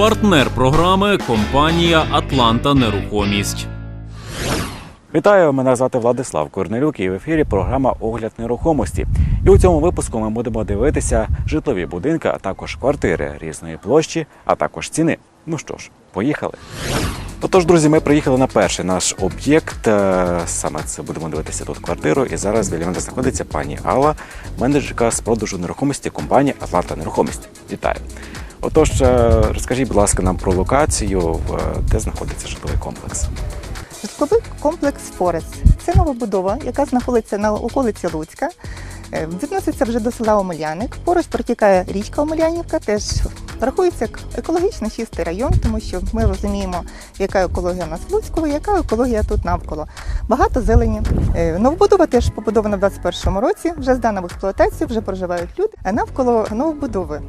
Партнер програми компанія Атланта Нерухомість. Вітаю, мене звати Владислав Корнелюк і в ефірі програма Огляд нерухомості. І у цьому випуску ми будемо дивитися житлові будинки, а також квартири різної площі, а також ціни. Ну що ж, поїхали. Отож, друзі, ми приїхали на перший наш об'єкт. Е, Саме це будемо дивитися тут квартиру. І зараз біля мене знаходиться пані Алла, менеджерка з продажу нерухомості компанії Атланта Нерухомість. Вітаю. Отож, е, розкажіть, будь ласка, нам про локацію, е, де знаходиться житловий комплекс. Житловий комплекс Форест. Це новобудова, яка знаходиться на околиці Луцька. Е, Відноситься вже до села Омеляник. Поруч протікає річка Омелянівка, теж рахується як екологічно чистий район, тому що ми розуміємо, яка екологія у нас в Луцьку, яка екологія тут навколо. Багато зелені. Новобудова теж побудована в 2021 році, вже здана в експлуатацію, вже проживають люди. А навколо новобудови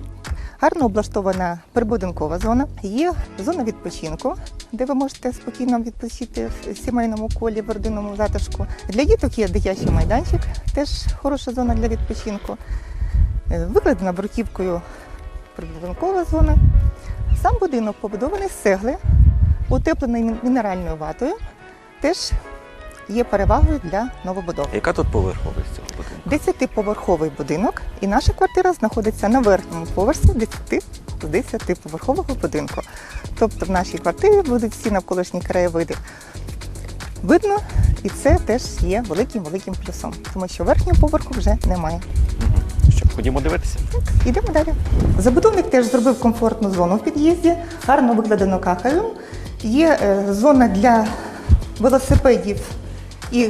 Гарно облаштована прибудинкова зона. Є зона відпочинку, де ви можете спокійно відпочити в сімейному колі, в родинному затишку. Для діток є дитячий майданчик, теж хороша зона для відпочинку. Е, Викладена бруківкою прибудинкова зона. Сам будинок побудований з цегли, утеплений мінеральною ватою. Теж є перевагою для новобудови. Яка тут поверхова? 10-поверховий будинок, і наша квартира знаходиться на верхньому поверсі 10 з 10-поверхового будинку. Тобто в нашій квартирі будуть всі навколишні краєвиди. Видно, і це теж є великим-великим плюсом, тому що верхнього поверху вже немає. Що, ходімо дивитися? Так, Ідемо далі. Забудовник теж зробив комфортну зону в під'їзді, гарно викладено кахелем. Є е, зона для велосипедів і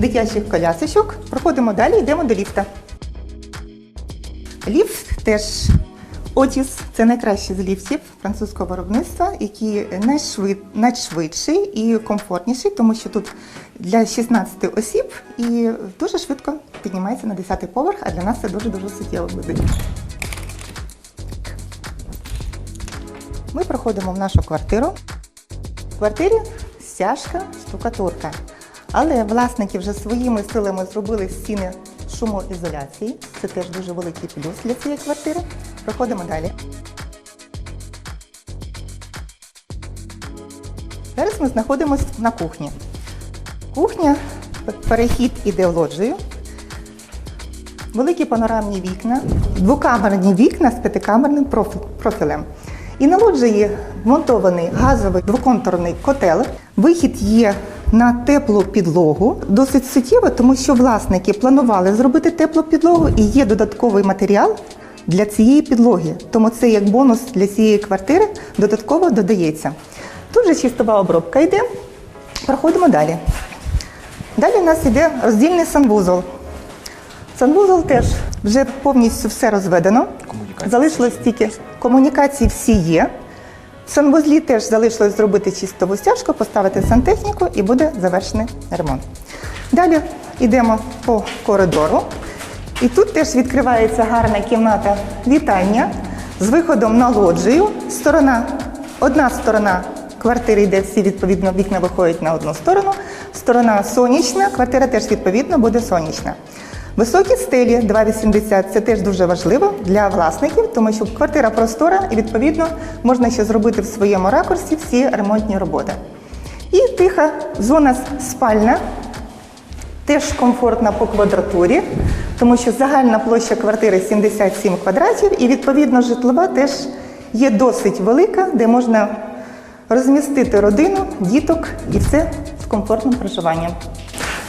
дитячих колясочок. Проходимо далі, йдемо до ліфта. Ліфт теж Отіс це найкращий з ліфтів французького виробництва, який найшвид, найшвидший і комфортніший, тому що тут для 16 осіб і дуже швидко піднімається на 10-й поверх, а для нас це дуже-дуже суттєво буде. Ми проходимо в нашу квартиру. В квартирі стяжка, штукатурка. Але власники вже своїми силами зробили стіни шумоізоляції. Це теж дуже великий плюс для цієї квартири. Проходимо далі. Зараз ми знаходимося на кухні. Кухня, перехід іде в лоджію. Великі панорамні вікна, двокамерні вікна з п'ятикамерним профілем. І на лоджії вмонтований газовий двоконтурний котел. Вихід є на теплу підлогу. Досить суттєво, тому що власники планували зробити теплу підлогу і є додатковий матеріал для цієї підлоги. Тому це як бонус для цієї квартири додатково додається. Тут же чистова обробка йде. Проходимо далі. Далі у нас йде роздільний санвузол. Санвузол теж вже повністю все розведено. Залишилось тільки комунікації всі є. Санвузлі теж залишилось зробити чистову стяжку, поставити сантехніку і буде завершений ремонт. Далі йдемо по коридору. І тут теж відкривається гарна кімната вітання з виходом на лоджію. Сторона, одна сторона квартири йде всі відповідно, вікна виходять на одну сторону. Сторона сонячна, квартира теж відповідно буде сонячна. Високі стелі 2,80 це теж дуже важливо для власників, тому що квартира простора і відповідно можна ще зробити в своєму ракурсі всі ремонтні роботи. І тиха зона спальна, теж комфортна по квадратурі, тому що загальна площа квартири 77 квадратів, і відповідно житлова теж є досить велика, де можна розмістити родину, діток і все з комфортним проживанням.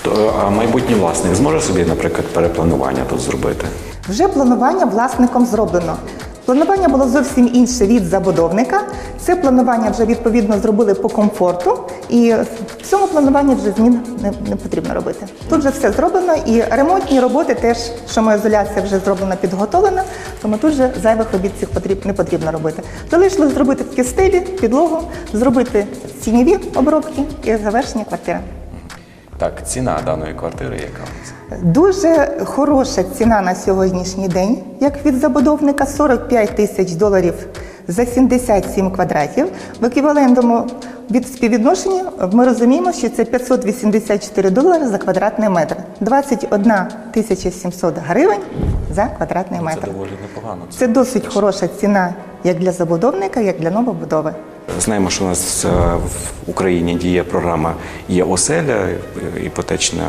То а майбутній власник зможе собі, наприклад, перепланування тут зробити? Вже планування власником зроблено. Планування було зовсім інше від забудовника. Це планування вже відповідно зробили по комфорту, і в цьому плануванні вже змін не, потрібно робити. Тут вже все зроблено, і ремонтні роботи теж шумоізоляція вже зроблена, підготовлена, тому тут вже зайвих робіт цих потріб, не потрібно робити. Залишилось зробити такі стелі, підлогу, зробити тіньові обробки і завершення квартири. Так, ціна даної квартири яка? Дуже хороша ціна на сьогоднішній день, як від забудовника 45 тисяч доларів за 77 квадратів. В еквівалентному від співвідношенні ми розуміємо, що це 584 долари за квадратний метр, 21 тисяча 700 гривень за квадратний Це метр. доволі непогано. Це досить хороша ціна як для забудовника, як для новобудови. Знаємо, що у нас е, в Україні діє програма є оселя е, іпотечна.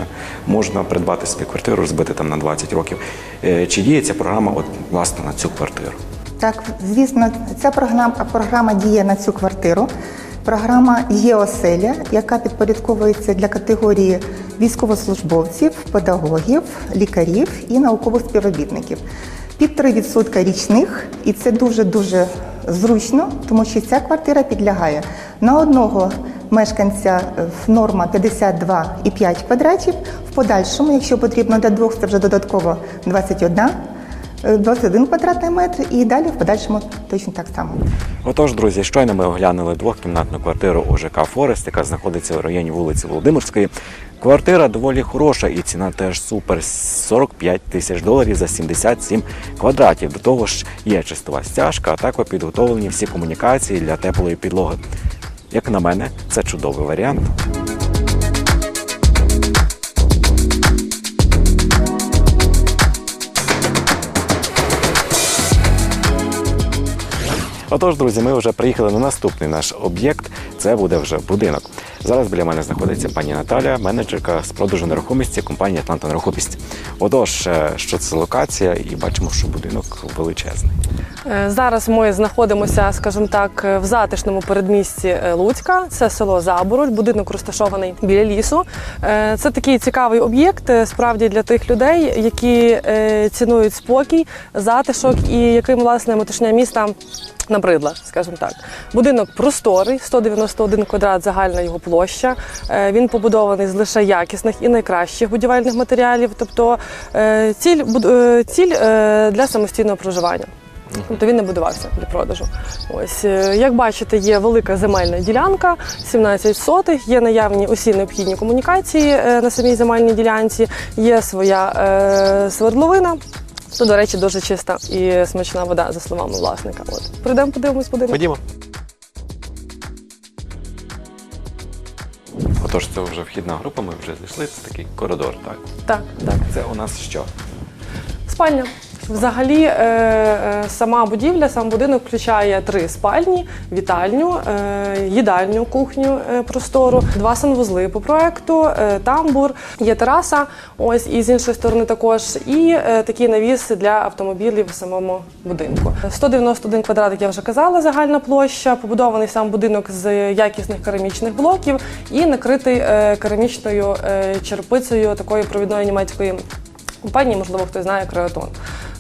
Можна придбати собі квартиру, розбити там на 20 років. Е, Чи діє ця програма от власне на цю квартиру? Так, звісно, ця програма, програма діє на цю квартиру. Програма є оселя, яка підпорядковується для категорії військовослужбовців, педагогів, лікарів і наукових співробітників. Під 3% річних, і це дуже дуже зручно, тому що ця квартира підлягає на одного мешканця е, норма 52,5 квадратів. В подальшому, якщо потрібно для двох, це вже додатково 21 е, 21 квадратний метр і далі в подальшому точно так само. Отож, друзі, щойно ми оглянули двохкімнатну квартиру у ЖК Форест, яка знаходиться в районі вулиці Володимирської. Квартира доволі хороша і ціна теж супер 45 тисяч доларів за 77 квадратів. До того ж, є чистова стяжка, а також підготовлені всі комунікації для теплої підлоги. Як на мене, це чудовий варіант. Отож, друзі, ми вже приїхали на наступний наш об'єкт. Це буде вже будинок. Зараз біля мене знаходиться пані Наталя, менеджерка з продажу нерухомості компанії Атланта Нерухомість. Отож, е, що це локація, і бачимо, що будинок величезний. Е, Зараз ми знаходимося, скажімо так, в затишному передмісті е, Луцька. Це село Забороль. Будинок розташований біля лісу. Е, Це такий цікавий об'єкт, справді для тих людей, які цінують спокій, затишок і яким власне метушня міста набридла, скажімо так. Будинок просторий, 191 квадрат загальна його площа. Він побудований з лише якісних і найкращих будівельних матеріалів, тобто ціль, ціль для самостійного проживання. Тобто він не будувався для продажу. Ось е, як бачите, є велика земельна ділянка, 17 сотих, є наявні усі необхідні комунікації е, на самій земельній ділянці, є своя е, свердловина. Тут, до речі, дуже чиста і смачна вода, за словами власника. От прийдемо, подивимось будинок. Ходімо. Отож, це вже вхідна група, ми вже зайшли. Це такий коридор, так? Так, так. Це у нас що? Спальня. Взагалі, е, е, сама будівля, сам будинок включає три спальні, вітальню, е, їдальню, кухню простору, два санвузли по проекту, тамбур, є тераса. Ось і з іншої сторони також, і е, такий навіс для автомобілів в самому будинку. 191 квадрат, як я вже казала, загальна площа. Побудований сам будинок з якісних керамічних блоків і накритий керамічною черпицею такої провідної німецької компанії, можливо, хтось знає Креатон.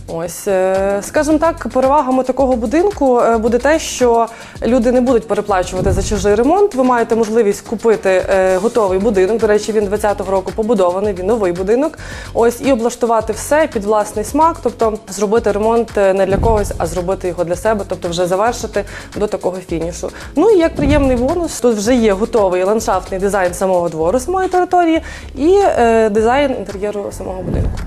Ось, е, скажімо так, перевагами такого будинку е, буде те, що люди не будуть переплачувати за чужий ремонт. Ви маєте можливість купити е, готовий будинок. До речі, він 20-го року побудований, він новий будинок. Ось і облаштувати все під власний смак, тобто зробити ремонт не для когось, а зробити його для себе, тобто вже завершити до такого фінішу. Ну і як приємний бонус, тут вже є готовий ландшафтний дизайн самого двору, самої території, і дизайн інтер'єру самого будинку.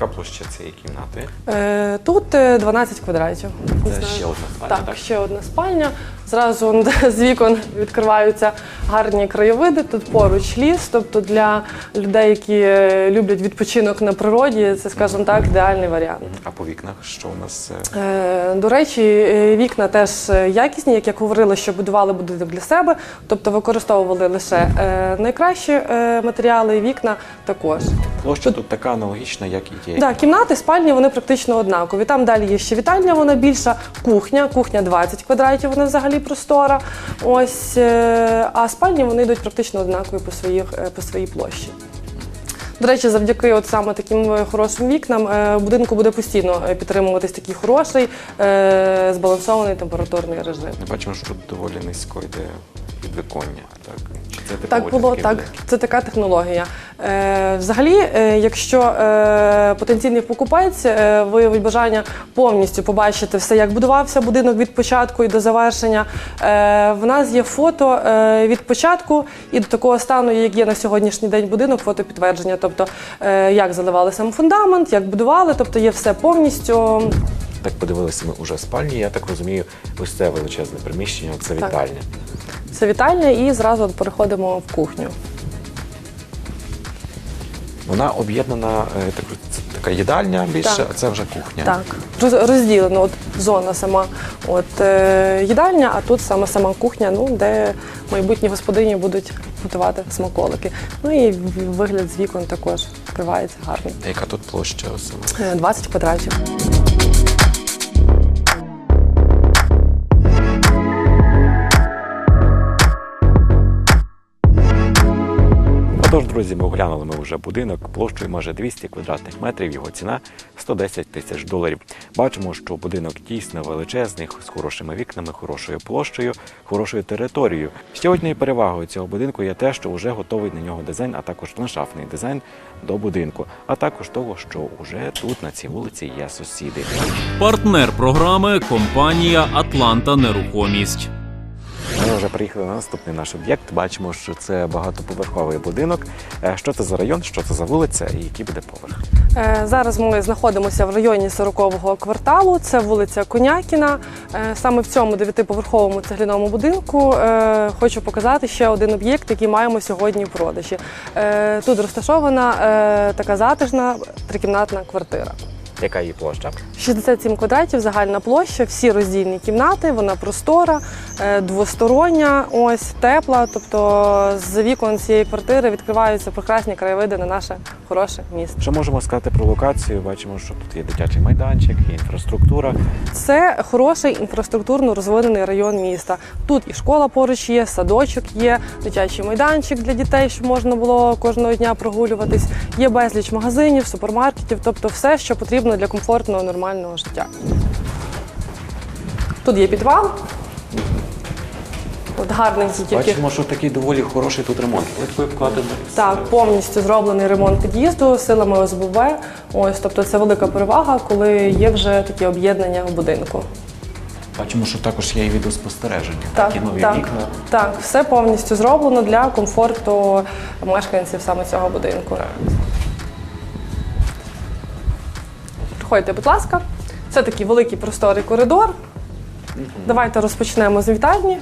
Яка площа цієї кімнати? Е, Тут е, 12 квадратів. Це знаю. ще одна спальня, Так, так? ще одна спальня. Зразу з вікон відкриваються гарні краєвиди. Тут поруч ліс. Тобто для людей, які е, люблять відпочинок на природі, це, скажімо так, ідеальний варіант. А по вікнах що у нас? е, Е, До речі, е, вікна теж е, якісні, як я говорила, що будували будинок для себе, тобто використовували лише е, найкращі е, матеріали, вікна також. Площа тут така аналогічна, як і є. Да, кімнати, спальні вони практично однакові. Там далі є ще вітальня, вона більша, кухня, кухня 20 квадратів, вона взагалі простора. Ось, е, а спальні вони йдуть практично однакові по, своїх, е, по своїй площі. До речі, завдяки от саме таким е, хорошим вікнам е, в будинку буде постійно е, підтримуватись такий хороший, е, збалансований температурний режим. Ми бачимо, що тут доволі низько йде підвиконня. Так, це Так типово для було, так. будинків? Це така технологія. Е, взагалі, е, якщо е, потенційний покупець е, виявить бажання повністю побачити все, як будувався будинок від початку і до завершення, е, в нас є фото е, від початку і до такого стану, як є на сьогоднішній день будинок, фото підтвердження. Тобто, е, як заливали сам фундамент, як будували, тобто є все повністю. Так подивилися ми уже спальні. Я так розумію, ось це величезне приміщення, це Так. вітальня. Це вітальня, і зразу переходимо в кухню. Вона об'єднана, е, так, це така їдальня більше, Так. а це вже кухня. Так, роз- розділено от зона сама, от е, їдальня, а тут саме сама кухня, ну де майбутні господині будуть готувати смаколики. Ну і в- вигляд з вікон також відкривається гарно. Яка тут площа сама? Е, 20 квадратів. Отож, друзі, ми оглянули ми вже будинок площею майже 200 квадратних метрів. Його ціна 110 тисяч доларів. Бачимо, що будинок дійсно величезний, з хорошими вікнами, хорошою площею, хорошою територією. Ще однією перевагою цього будинку є те, що вже готовий на нього дизайн, а також ландшафтний дизайн до будинку, а також того, що вже тут на цій вулиці є сусіди. Партнер програми компанія Атланта Нерухомість. Вже приїхали на наступний наш об'єкт. Бачимо, що це багатоповерховий будинок. Е, Що це за район, що це за вулиця і який буде поверх? Е, Зараз ми знаходимося в районі 40-го кварталу. Це вулиця Конякіна. Е, Саме в цьому дев'ятиповерховому цегляному будинку хочу показати ще один об'єкт, який маємо сьогодні в продажі. Тут розташована така затишна трикімнатна квартира. Яка її площа? 67 квадратів, загальна площа, всі роздільні кімнати, вона простора, е, двостороння, ось тепла. Тобто з вікон цієї квартири відкриваються прекрасні краєвиди на наше хороше місто. Що можемо сказати про локацію? Бачимо, що тут є дитячий майданчик, є інфраструктура. Це хороший інфраструктурно розвинений район міста. Тут і школа поруч є, садочок є, дитячий майданчик для дітей, щоб можна було кожного дня прогулюватись. Є безліч магазинів, супермаркетів, тобто все, що потрібно для комфортного нормального життя. Тут є підвал. От гарненький тільки. Бачимо, що такий доволі хороший тут ремонт. Так, повністю зроблений ремонт під'їзду силами ОСББ. Ось, тобто це велика перевага, коли є вже такі об'єднання в будинку. Бачимо, що також є і відеоспостереження. Так, і нові так, вікна. так, все повністю зроблено для комфорту мешканців саме цього будинку. Проходьте, будь ласка. Це такий великий просторий коридор. Давайте розпочнемо з вітальні.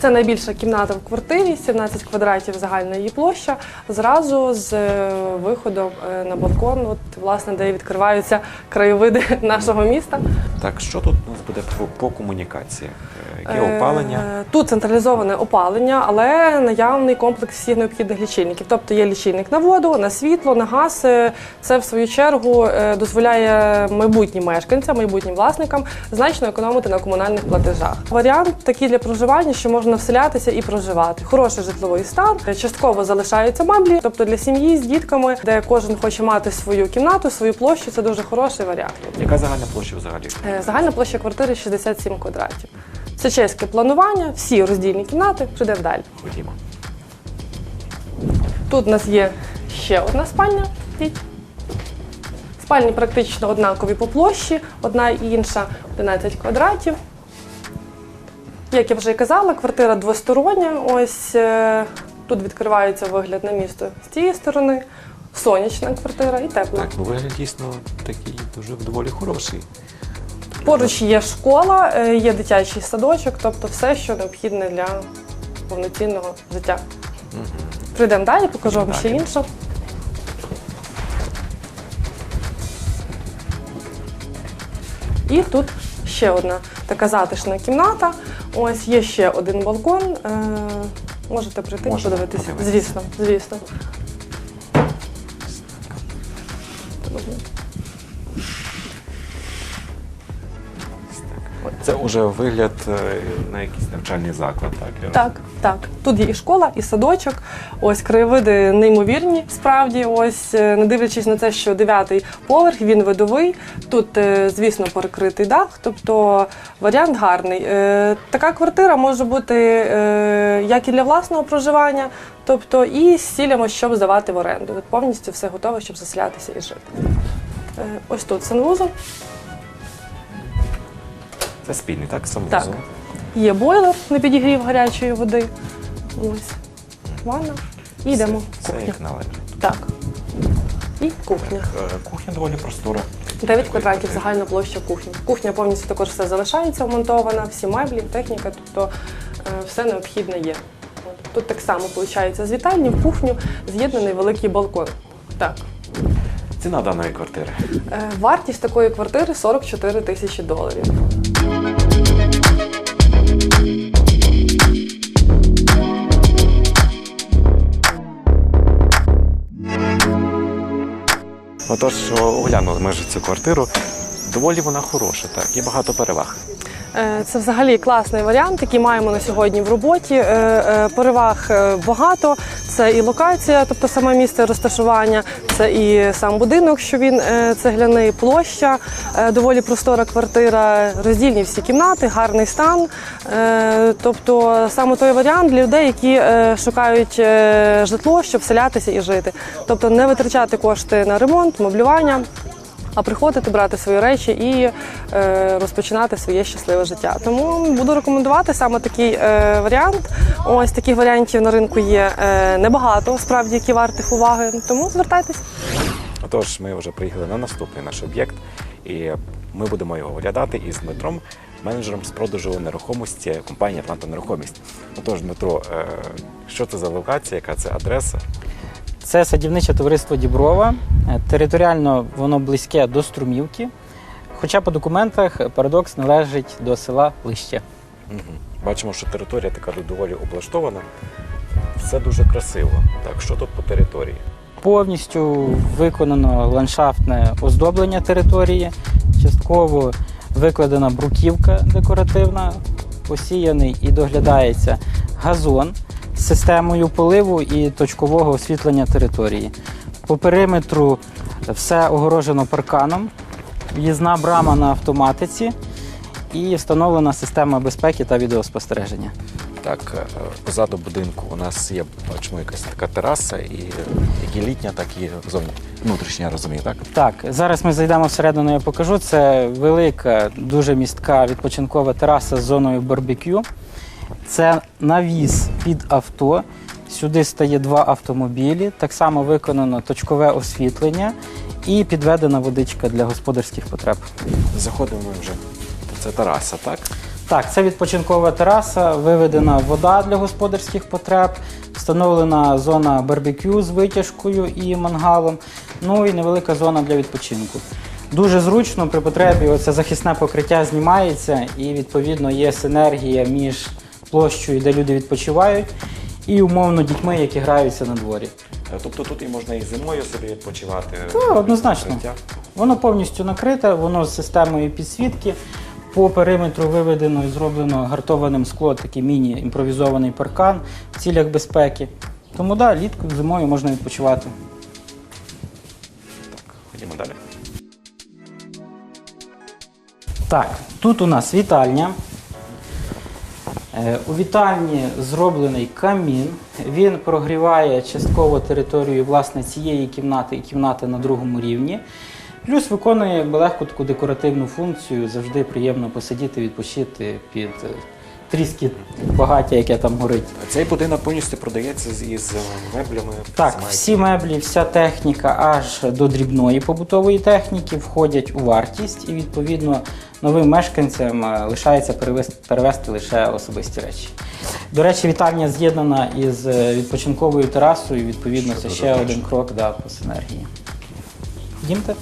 Це найбільша кімната в квартирі, 17 квадратів загальна її площа. Зразу з е, виходом е, на балкон, от, власне, де відкриваються краєвиди нашого міста. Так, що тут у нас буде по, по комунікаціях? Е, Яке Е, опалення? Тут централізоване опалення, але наявний комплекс всіх необхідних лічильників. Тобто є лічильник на воду, на світло, на газ. Е, Це в свою чергу е, дозволяє майбутнім мешканцям, майбутнім власникам значно економити на комунальних платежах. Варіант такий для проживання, що можна вселятися і проживати. Хороший житловий стан, е, частково залишаються меблі, тобто для сім'ї з дітками, де кожен хоче мати свою кімнату, свою площу. Це дуже хороший варіант. Яка загальна площа взагалі? Е, Загальна площа квартири 67 квадратів. Це чеське планування, всі роздільні кімнати, підемо далі. Ходімо. Тут у нас є ще одна спальня. Спальні практично однакові по площі, одна і інша 11 квадратів. Як я вже казала, квартира двостороння. Ось е, тут відкривається вигляд на місто з цієї сторони, сонячна квартира і тепла. Так, ну вигляд дійсно такий дуже доволі хороший. Поруч є школа, е, є дитячий садочок, тобто все, що необхідне для повноцінного життя. Прийдемо далі, покажу вам ще інше. І тут ще одна така затишна кімната. Ось є ще один балкон. Е, можете прийти і подивитися. подивитися. Звісно, звісно. Це вже вигляд е, на якийсь навчальний заклад, так? я Так, так. Тут є і школа, і садочок. Ось краєвиди неймовірні. Справді, ось е, не дивлячись на те, що дев'ятий поверх, він видовий. Тут, е, звісно, перекритий дах, тобто варіант гарний. Така квартира може бути як і для власного проживання, тобто і з цілями, щоб здавати в оренду. Тут повністю все готове, щоб заселятися і жити. Ось тут санвузол. Це спільний, так? Так. Є бойлер на підігрів гарячої води. Ось. Ванна. І йдемо. Це кухню. як належить. Так. І кухня. Е, Кухня доволі простора. 9 квадратів загальна площа кухні. Кухня повністю також все залишається вмонтована, всі меблі, техніка, тобто е, все необхідне є. От. Тут так само виходить з вітальні в кухню з'єднаний великий балкон. Так. Ціна даної квартири. Е, Вартість такої квартири 44 тисячі доларів. Отож, оглянули ми ж цю квартиру. Доволі вона хороша, так, є багато переваг. Е, Це взагалі класний варіант, який маємо на сьогодні в роботі. Е, е, Переваг багато. Це і локація, тобто саме місце розташування, це і сам будинок, що він е, цегляний, площа, е, доволі простора квартира, роздільні всі кімнати, гарний стан. Е, Тобто саме той варіант для людей, які шукають житло, щоб селятися і жити. Тобто не витрачати кошти на ремонт, меблювання а приходити, брати свої речі і е, розпочинати своє щасливе життя. Тому буду рекомендувати саме такий е, варіант. Ось таких варіантів на ринку є е, небагато, справді, які вартих уваги. Тому звертайтесь. Отож, ми вже приїхали на наступний наш об'єкт, і ми будемо його оглядати із Дмитром, менеджером з продажу нерухомості компанії Атланта Нерухомість. Отож, Дмитро, е, що це за локація, яка це адреса? Це садівниче товариство Діброва. Е, Територіально воно близьке до Струмівки. Хоча по документах парадокс належить до села Лище. Угу. Бачимо, що територія така доволі облаштована. Все дуже красиво. Так, що тут по території? Повністю виконано ландшафтне оздоблення території, частково викладена бруківка декоративна, посіяний і доглядається газон системою поливу і точкового освітлення території. По периметру все огорожено парканом, в'їзна брама на автоматиці і встановлена система безпеки та відеоспостереження. Так, е, позаду будинку у нас є, бачимо, якась така тераса, і як і літня, так і зовні внутрішня, я розумію, так? Так, зараз ми зайдемо всередину, я покажу. Це велика, дуже містка відпочинкова тераса з зоною барбекю. Це навіс під авто. Сюди стає два автомобілі. Так само виконано точкове освітлення і підведена водичка для господарських потреб. Заходимо вже. Це тераса, так? Так, це відпочинкова тераса, виведена вода для господарських потреб, встановлена зона барбекю з витяжкою і мангалом, ну і невелика зона для відпочинку. Дуже зручно при потребі оце захисне покриття знімається і відповідно є синергія між площею, де люди відпочивають, і умовно дітьми, які граються на дворі. Е, Тобто тут і можна і зимою собі відпочивати. Так, однозначно. Життя. Воно повністю накрите, воно з системою підсвітки. По периметру виведено і зроблено гартованим скло такий міні-імпровізований паркан в цілях безпеки. Тому так, да, літку зимою можна відпочивати. Так, ходімо далі. Так, тут у нас вітальня. Е, У вітальні зроблений камін. Він прогріває частково територію власне цієї кімнати і кімнати на другому рівні. Плюс виконує легку таку декоративну функцію. Завжди приємно посидіти, відпочити під е, тріски багаття, яке там горить. Цей будинок повністю продається з із е, меблями. Так, з всі меблі, вся техніка аж до дрібної побутової техніки входять у вартість, і відповідно новим мешканцям е, лишається перевести, перевести лише особисті речі. До речі, вітальня з'єднана із е, відпочинковою терасою. Відповідно, Що це ще один крок да, по синергії. Ходімте.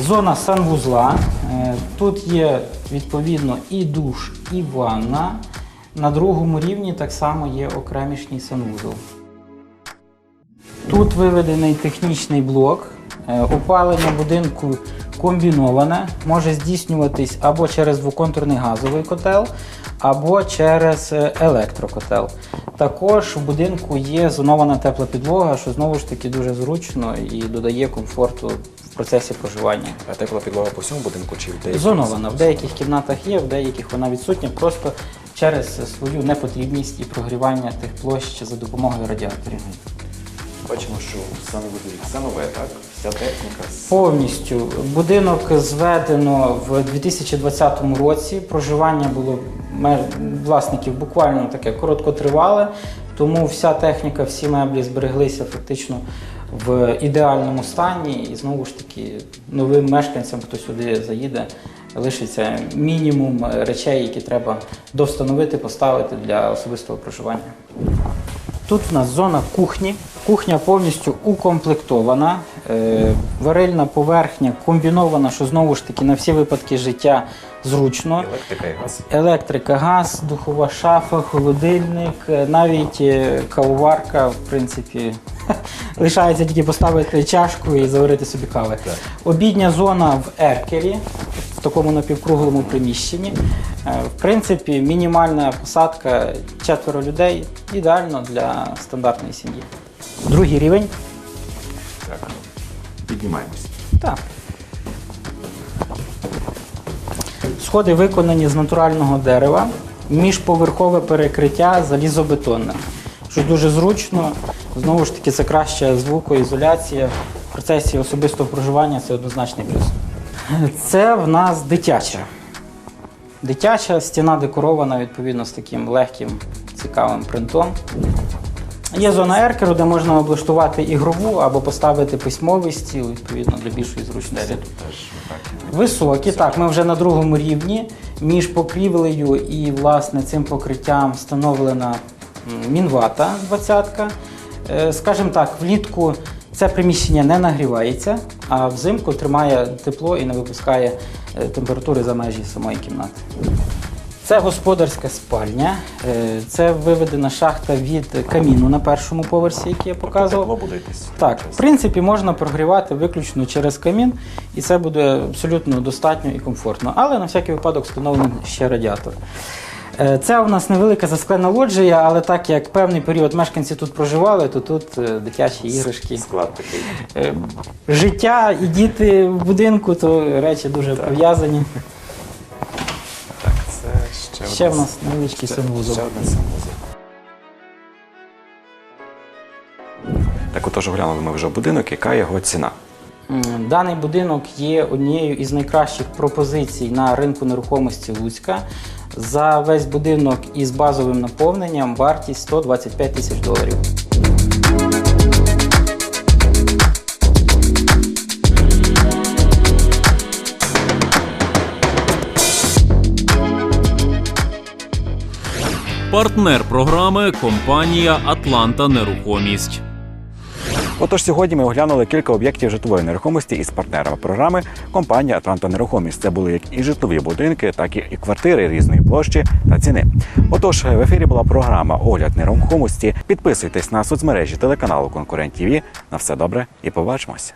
Зона санвузла. Е, Тут є відповідно і душ, і ванна. На другому рівні так само є окремішній санвузол. Тут виведений технічний блок. Е, Опалення будинку комбіноване, може здійснюватись або через двоконтурний газовий котел, або через е, електрокотел. Також в будинку є зонована тепла підлога, що знову ж таки дуже зручно і додає комфорту в процесі проживання. А тепла підлога по всьому будинку чи в деяких? Зонована. В деяких кімнатах є, в деяких вона відсутня, просто через свою непотрібність і прогрівання тих площ за допомогою радіаторів. Бачимо, що саме вузлі все нове, так? Вся техніка. Повністю будинок зведено в 2020 році. Проживання було власників буквально таке короткотривале, тому вся техніка, всі меблі збереглися фактично в ідеальному стані. І знову ж таки, новим мешканцям, хто сюди заїде, лишиться мінімум е, речей, які треба довстановити, поставити для особистого проживання. Тут в нас зона кухні. Кухня повністю укомплектована. Е, Варильна поверхня комбінована, що знову ж таки на всі випадки життя зручно. Електрика і газ. Електрика, газ, духова шафа, холодильник, е, навіть е, кавоварка, в принципі, лишається тільки поставити чашку і заварити собі кави. Обідня зона в еркері, в такому напівкруглому приміщенні. В принципі, мінімальна посадка четверо людей ідеально для стандартної сім'ї. Другий рівень. Так. Піднімаємось. Так. Сходи виконані з натурального дерева, міжповерхове перекриття залізобетонне, що дуже зручно. Знову ж таки, це краща звукоізоляція. В процесі особистого проживання це однозначний плюс. Це в нас дитяча. Дитяча стіна декорована відповідно з таким легким, цікавим принтом. Є зона еркеру, де можна облаштувати ігрову або поставити письмовий стіл, відповідно, для більшої зручності. Високі, так, ми вже на другому рівні. Між покрівлею і власне цим покриттям встановлена мінвата 20-ка. Е, Скажімо так, влітку це приміщення не нагрівається, а взимку тримає тепло і не випускає е, температури за межі самої кімнати. Це господарська спальня. Е, Це виведена шахта від каміну на першому поверсі, який я показував. Тепло буде йти. Так, в принципі, можна прогрівати виключно через камін, і це буде абсолютно достатньо і комфортно. Але на всякий випадок встановлений ще радіатор. Е, Це у нас невелика засклена лоджія, але так як певний період мешканці тут проживали, то тут е, дитячі іграшки. Склад такий. Життя і діти в будинку, то речі дуже пов'язані. Ще, в нас невеличкий санвузол. Ще один санвузол. Так отож оглянули ми вже будинок, яка його ціна. Даний будинок є однією із найкращих пропозицій на ринку нерухомості Луцька. За весь будинок із базовим наповненням вартість 125 тисяч доларів. Партнер програми компанія Атланта Нерухомість. Отож, сьогодні ми оглянули кілька об'єктів житлової нерухомості із партнерами програми компанія Атланта Нерухомість. Це були як і житлові будинки, так і квартири різної площі та ціни. Отож, в ефірі була програма Огляд нерухомості. Підписуйтесь на соцмережі телеканалу Конкурент ТВ. На все добре і побачимося.